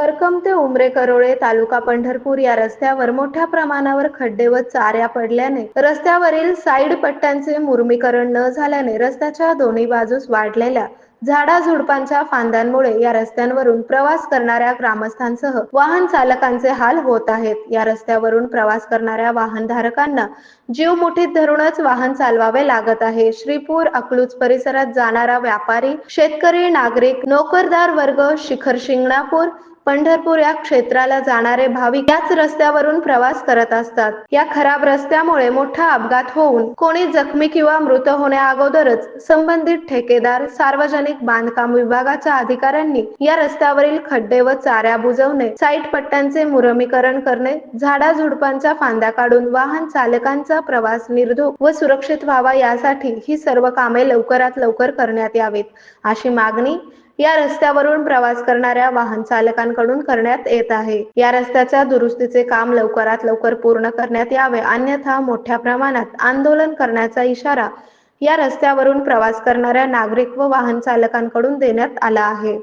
करकम ते उमरे करोळे तालुका पंढरपूर या रस्त्यावर मोठ्या प्रमाणावर खड्डे व चाऱ्या पडल्याने रस्त्यावरील साईड पट्ट्यांचे मुर्मीकरण न झाल्याने रस्त्याच्या दोन्ही बाजूस वाढलेल्या झाडाझुडपांच्या फांद्यांमुळे या रस्त्यांवरून प्रवास करणाऱ्या ग्रामस्थांसह वाहन चालकांचे हाल होत आहेत. या रस्त्यावरून प्रवास करणाऱ्या वाहनधारकांना जीव मुठीत धरूनच वाहन चालवावे लागत आहे. श्रीपूर अकलूज परिसरात जाणारा व्यापारी शेतकरी नागरिक नोकरदार वर्ग शिखर शिंगणापूर पंढरपूर या क्षेत्राला जाणारे भाविक याच रस्त्यावरून प्रवास करत असतात. या खराब रस्त्यामुळे मोठा अपघात होऊन कोणी जखमी किंवा मृत होण्या अगोदरच संबंधित ठेकेदार सार्वजनिक बांधकाम विभागाच्या अधिकाऱ्यांनी या रस्त्यावरील खड्डे व चाऱ्या बुजवणे साईट पट्ट्यांचे मुरमीकरण करणे झाडा झुडपांच्या फांद्या काढून वाहन चालकांचा प्रवास निर्धोक व सुरक्षित व्हावा यासाठी ही सर्व कामे लवकरात लवकर करण्यात यावीत अशी मागणी या रस्त्यावरून प्रवास करणाऱ्या वाहन चालकांकडून करण्यात येत आहे. या रस्त्याच्या दुरुस्तीचे काम लवकरात लवकर पूर्ण करण्यात यावे. अन्यथा मोठ्या प्रमाणात आंदोलन करण्याचा इशारा या रस्त्यावरून प्रवास करणाऱ्या नागरिक व वाहन चालकांकडून देण्यात आला आहे.